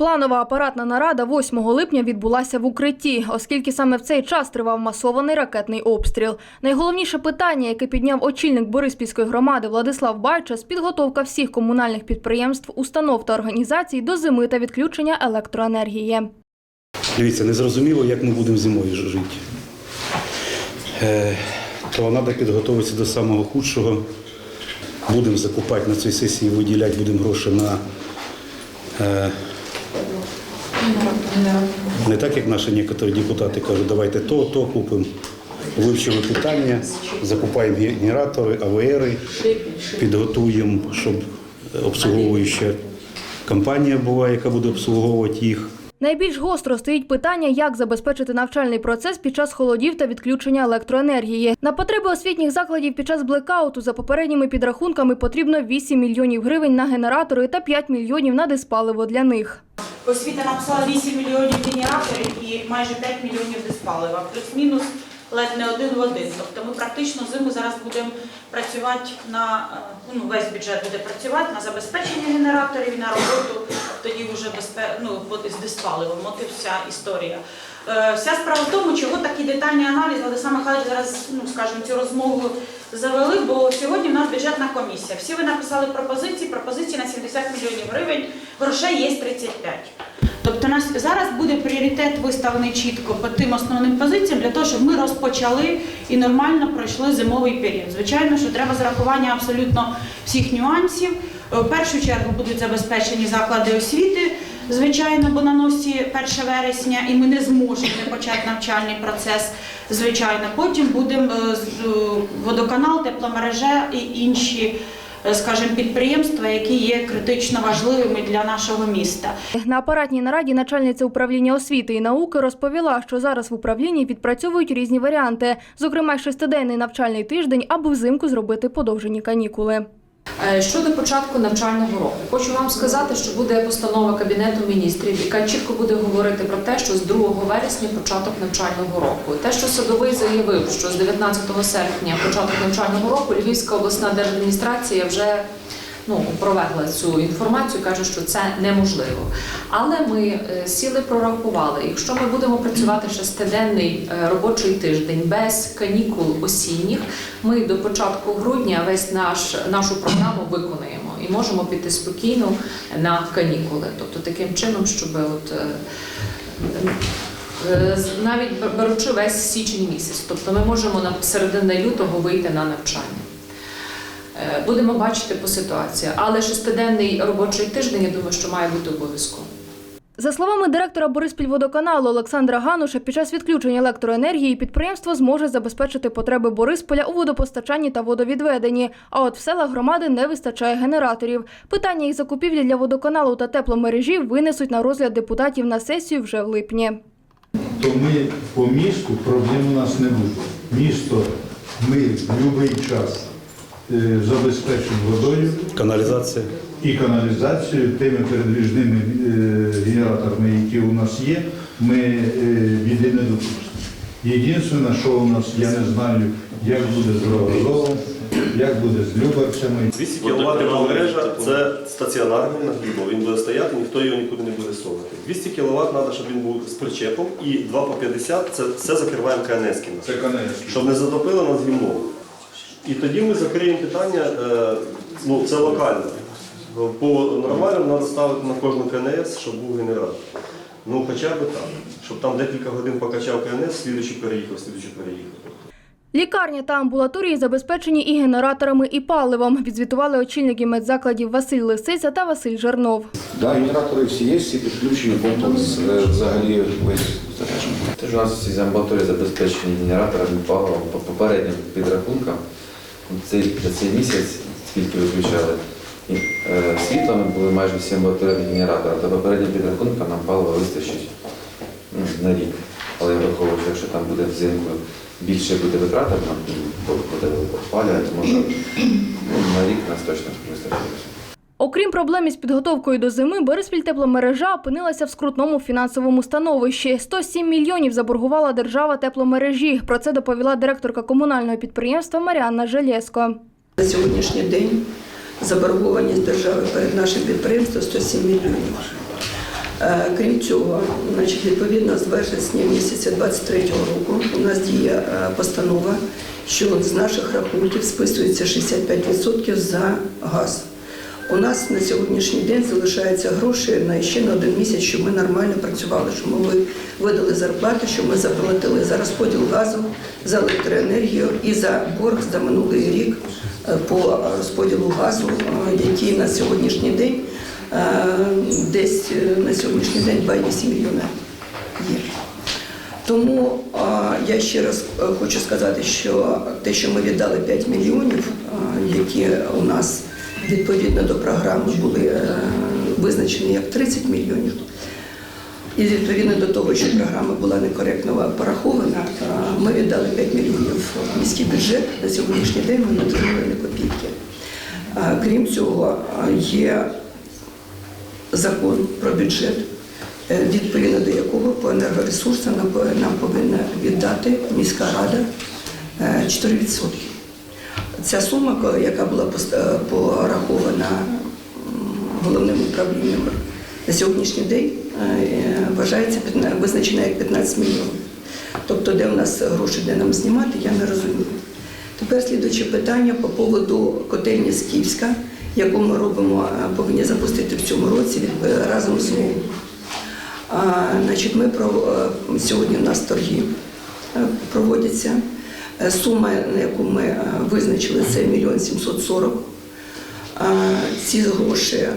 Планова апаратна нарада 8 липня відбулася в укритті, оскільки саме в цей час тривав масований ракетний обстріл. Найголовніше питання, яке підняв очільник Бориспільської громади Владислав Байчас, підготовка всіх комунальних підприємств, установ та організацій до зими та відключення електроенергії. Дивіться, незрозуміло, як ми будемо зимою жити. Е, то треба підготуватися до самого худшого. Будемо закупати на цій сесії, виділяти будемо гроші на е, не так, як наші некоторі депутати кажуть, давайте то, то купимо. Вивчили питання, закупаємо генератори, АВРи, підготуємо, щоб обслуговуюча компанія була, яка буде обслуговувати їх. Найбільш гостро стоїть питання, як забезпечити навчальний процес під час холодів та відключення електроенергії. На потреби освітніх закладів під час блекауту за попередніми підрахунками потрібно 8 мільйонів гривень на генератори та 5 мільйонів на диспаливо для них. Освіта написала 8 мільйонів генераторів і майже 5 мільйонів диспалива. Плюс-мінус ледь не один в один. Тобто ми практично зиму зараз будемо працювати на е, ну, весь бюджет буде працювати на забезпечення генераторів на роботу тоді вже безпе... ну, з диспаливом. От і вся історія. Е, Вся справа в тому, чого такий детальний аналіз Владислав Михайлович зараз, ну скажімо, цю розмову завели, бо сьогодні в нас бюджетна комісія. Всі ви написали пропозиції, пропозиції на 70 мільйонів гривень, грошей є 35. Тобто у нас зараз буде пріоритет виставлений чітко по тим основним позиціям для того, щоб ми розпочали і нормально пройшли зимовий період. Звичайно, що треба зрахування абсолютно всіх нюансів. Е, В першу чергу будуть забезпечені заклади освіти, звичайно, бо на носі 1 вересня, і ми не зможемо не почати навчальний процес. Звичайно, потім будемо е, е, водоканал, тепломережа і інші, скажімо, підприємства, які є критично важливими для нашого міста. На апаратній нараді начальниця управління освіти і науки розповіла, що зараз в управлінні відпрацьовують різні варіанти, зокрема шестиденний навчальний тиждень, аби взимку зробити подовжені канікули. Е, Щодо початку навчального року, хочу вам сказати, що буде постанова Кабінету міністрів, яка чітко буде говорити про те, що з 2 вересня початок навчального року. Те, що садовий заявив, що з 19 серпня початок навчального року Львівська обласна держадміністрація вже ну, провегла цю інформацію, каже, що це неможливо. Але ми е, сіли, прорахували. Якщо ми будемо працювати шестиденний е, робочий тиждень без канікул осінніх, ми до початку грудня весь наш нашу програму виконуємо і можемо піти спокійно на канікули. Тобто таким чином, щоб от. е, навіть беручи весь січень місяць, тобто ми можемо на середини лютого вийти на навчання. Е, Будемо бачити по ситуації, але шестиденний робочий тиждень, я думаю, що має бути обов'язково. За словами директора Бориспільводоканалу Олександра Гануша, під час відключення електроенергії підприємство зможе забезпечити потреби Борисполя у водопостачанні та водовідведенні. А от в селах громади не вистачає генераторів. Питання їх закупівлі для водоканалу та тепломережі винесуть на розгляд депутатів на сесію вже в липні. то ми по місту проблем у нас не буде. Місто ми в будь-який час е, забезпечимо водою Каналізація. і каналізацією, тими передвіжними е, генераторами, які у нас є, ми е, біди не допустимо. Єдине, що у нас, я не знаю, як буде з Рогозовом, як буде з Любарцями. 200 кВт мережа це стаціонарний нагрібо. Він буде стояти, ніхто його нікуди не буде совати. 200 кВт треба, щоб він був з причепом, і 2 по 50 це все закриваємо КНС. Щоб не затопило нас гімном. І тоді ми закриємо питання, е, ну це локально. По нормальному треба ставити на кожну КНС, щоб був генератор. Ну хоча б так. Щоб там декілька годин покачав КНС, слідуючий переїхав, слідуючий переїхав. Лікарня та амбулаторії забезпечені і генераторами, і паливом. Відзвітували очільники медзакладів Василь Лисиця та Василь Жернов. Да, генератори всі є, всі підключені, комплекс взагалі весь. Тож у нас ці амбулаторії забезпечені генераторами паливом по попереднім підрахункам. Цей, за цей місяць, скільки виключали, і, е, світлами були майже всі амбулаторні генератора, то попереднім підрахункам нам палива вистачить ну, на рік. Але я враховую, що якщо там буде взимку більше буде витрата, нам буде опалювати, може ну, на рік нас точно вистачить. Окрім проблем із підготовкою до зими, Бориспіль тепломережа опинилася в скрутному фінансовому становищі. 107 мільйонів заборгувала держава тепломережі. Про це доповіла директорка комунального підприємства Маріанна Желєско. На сьогоднішній день заборгованість держави перед нашим підприємством 107 мільйонів. Е, Крім цього, значить, відповідно з вересня місяця 23-го року у нас діє е, постанова, що з наших рахунків списується 65% за газ. У нас на сьогоднішній день залишаються гроші на ще на один місяць, щоб ми нормально працювали, щоб ми видали зарплати, щоб ми заплатили за розподіл газу, за електроенергію і за борг за минулий рік е, по розподілу газу, е, який на сьогоднішній день е, десь на сьогоднішній день 2,8 мільйона є. Тому я ще раз хочу сказати, що те, що ми віддали 5 мільйонів, які у нас відповідно до програми були е, визначені як 30 мільйонів, і відповідно до того, що програма була некоректно порахована, ми віддали 5 мільйонів в міський бюджет. На сьогоднішній день ми не отримали ні копійки. Крім цього, є закон про бюджет, е, відповідно до якого по енергоресурсам нам повинна віддати міська рада е, 4%. Ця сума, яка була порахована головним управлінням на сьогоднішній день, е, вважається визначена як 15 мільйонів. Тобто, де у нас гроші, де нам знімати, я не розумію. Тепер слідуюче питання по поводу котельні Скіфська, яку ми робимо, е, повинні запустити в цьому році е, разом з МОВ. А, Значить, ми сьогодні у нас торги проводяться. Е, Сума, на яку ми е, визначили, це 1 мільйон 740. Ці гроші е,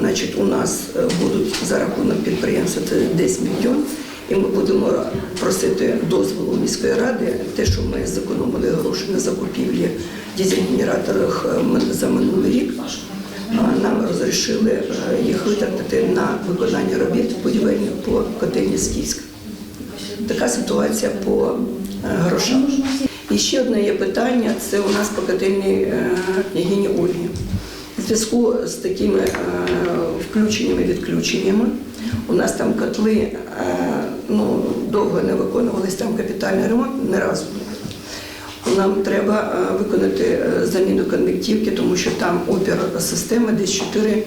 значить, у нас будуть за рахунок підприємства це десь мільйон. І ми будемо просити дозволу міської ради, те, що ми зекономили гроші на закупівлі дизель-генераторів е, за минулий рік, нам розрішили їх витратити на виконання робіт будівельних по котельні Скіфська. Така ситуація по грошам. Ще одне є питання: це у нас по котельні княгині Ольги. У зв'язку з такими е, включеннями відключеннями у нас там котли е, ну, довго не виконувались, там капітальний ремонт не разу. Нам треба е, виконати заміну конвективки, тому що там опір системи десь 4 е,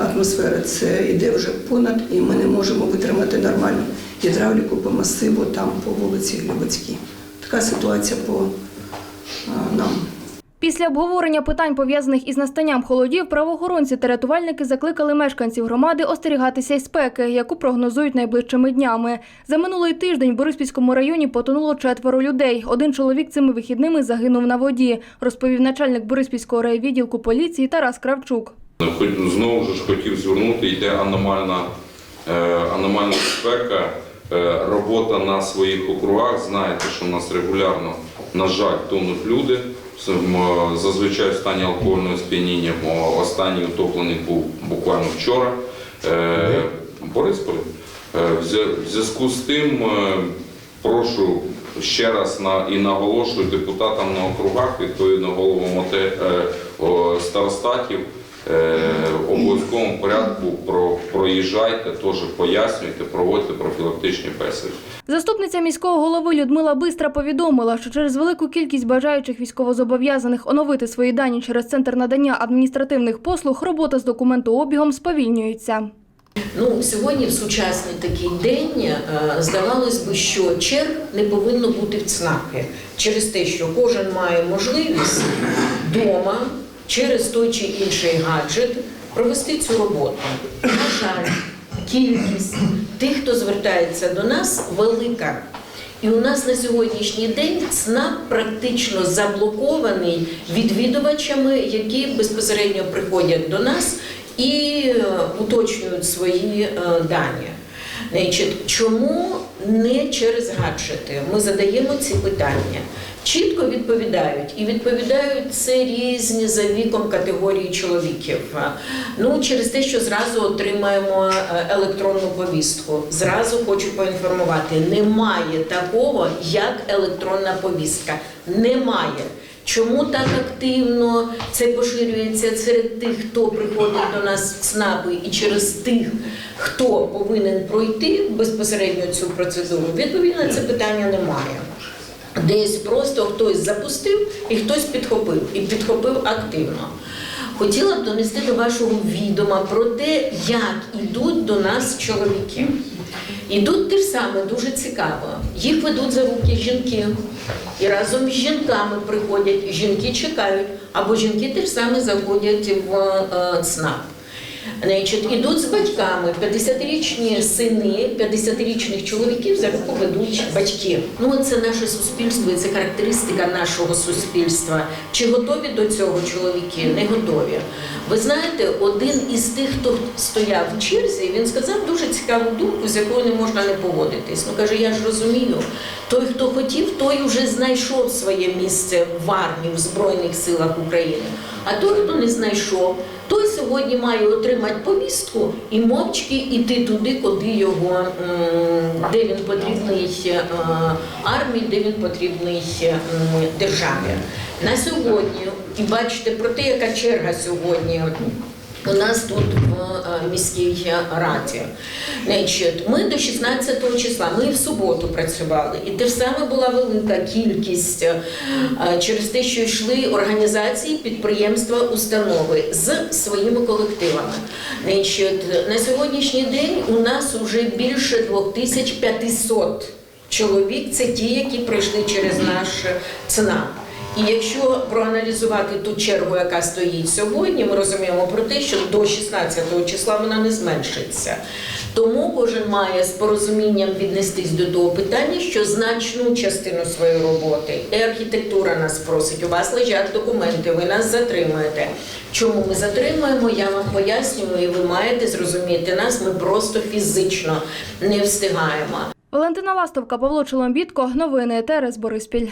атмосфери. Це йде вже понад, і ми не можемо витримати нормальну гідравліку по масиву там по вулиці Глибоцькій. Така ситуація по е, нам. Після обговорення питань, пов'язаних із настанням холодів, правоохоронці та рятувальники закликали мешканців громади остерігатися й спеки, яку прогнозують найближчими днями. За минулий тиждень в Бориспільському районі потонуло четверо людей. Один чоловік цими вихідними загинув на воді, розповів начальник Бориспільського райвідділку поліції Тарас Кравчук. Знову ж хотів звернути, йде аномальна, е, аномальна безпека, е, робота на своїх округах. Знаєте, що в нас регулярно, на жаль, тонуть люди. Це, Зазвичай в стані алкогольного сп'яніння. Останній утоплений був буквально вчора. Е, Борисполь. Е, в зв'язку з тим е, прошу ще раз на і наголошую депутатам на округах, відповідно головам е, старостатів, е, в обов'язковому порядку про, проїжджайте, теж пояснюйте, проводьте профілактичні бесіди. Заступниця міського голови Людмила Бистра повідомила, що через велику кількість бажаючих військовозобов'язаних оновити свої дані через центр надання адміністративних послуг, робота з документообігом сповільнюється. Ну, сьогодні в сучасний такий день е, здавалось би, що черг не повинно бути в ЦНАПі через те, що кожен має можливість вдома через той чи інший гаджет провести цю роботу. На жаль, кількість тих, хто звертається до нас, велика. І у нас на сьогоднішній день ЦНАП практично заблокований відвідувачами, які безпосередньо приходять до нас і е, уточнюють свої е, дані. Чому не через гаджети? Ми задаємо ці питання. Чітко відповідають, і відповідають це різні за віком категорії чоловіків. Ну, через те, що зразу отримаємо е, електронну повістку. Зразу хочу поінформувати: немає такого, як електронна повістка. Немає. Чому так активно це поширюється серед тих, хто приходить до нас в ЦНАПи, і через тих, хто повинен пройти безпосередньо цю процедуру? Відповідно, це питання немає. Десь просто хтось запустив і хтось підхопив, і підхопив активно. Хотіла б донести до вашого відома про те, як ідуть до нас чоловіки. Ідуть те ж саме, дуже цікаво. Їх ведуть за руки жінки. І разом з жінками приходять, жінки чекають, або жінки теж саме заходять в е, ЦНАП. Значить, ідуть з батьками, 50-річні сини, 50-річних чоловіків за руку ведуть батьки. Ну, це наше суспільство, і це характеристика нашого суспільства. Чи готові до цього чоловіки? Не готові. Ви знаєте, один із тих, хто стояв в черзі, він сказав дуже цікаву думку, з якою не можна не погодитись. Ну каже, я ж розумію, той, хто хотів, той вже знайшов своє місце в армії, в Збройних силах України. А той, хто не знайшов, той сьогодні має отримати повістку і мовчки йти туди, куди його, де він потрібний е, армії, де він потрібний державі. На сьогодні, і бачите про те, яка черга сьогодні. У нас тут в е, міській раді. Значить, ми до 16 числа, ми в суботу працювали, і те саме була велика кількість е, через те, що йшли організації, підприємства, установи з своїми колективами. Значить, на сьогоднішній день у нас вже більше 2500 чоловік. Це ті, які пройшли через наш ЦНАП. І якщо проаналізувати ту чергу, яка стоїть сьогодні, ми розуміємо про те, що до 16 числа вона не зменшиться. Тому кожен має з порозумінням віднестись до того питання, що значну частину своєї роботи і архітектура нас просить. У вас лежать документи, ви нас затримуєте. Чому ми затримуємо? Я вам пояснюю, і ви маєте зрозуміти нас. Ми просто фізично не встигаємо. Валентина Ластовка, Павло Чоломбітко. Новини ТРС Бориспіль.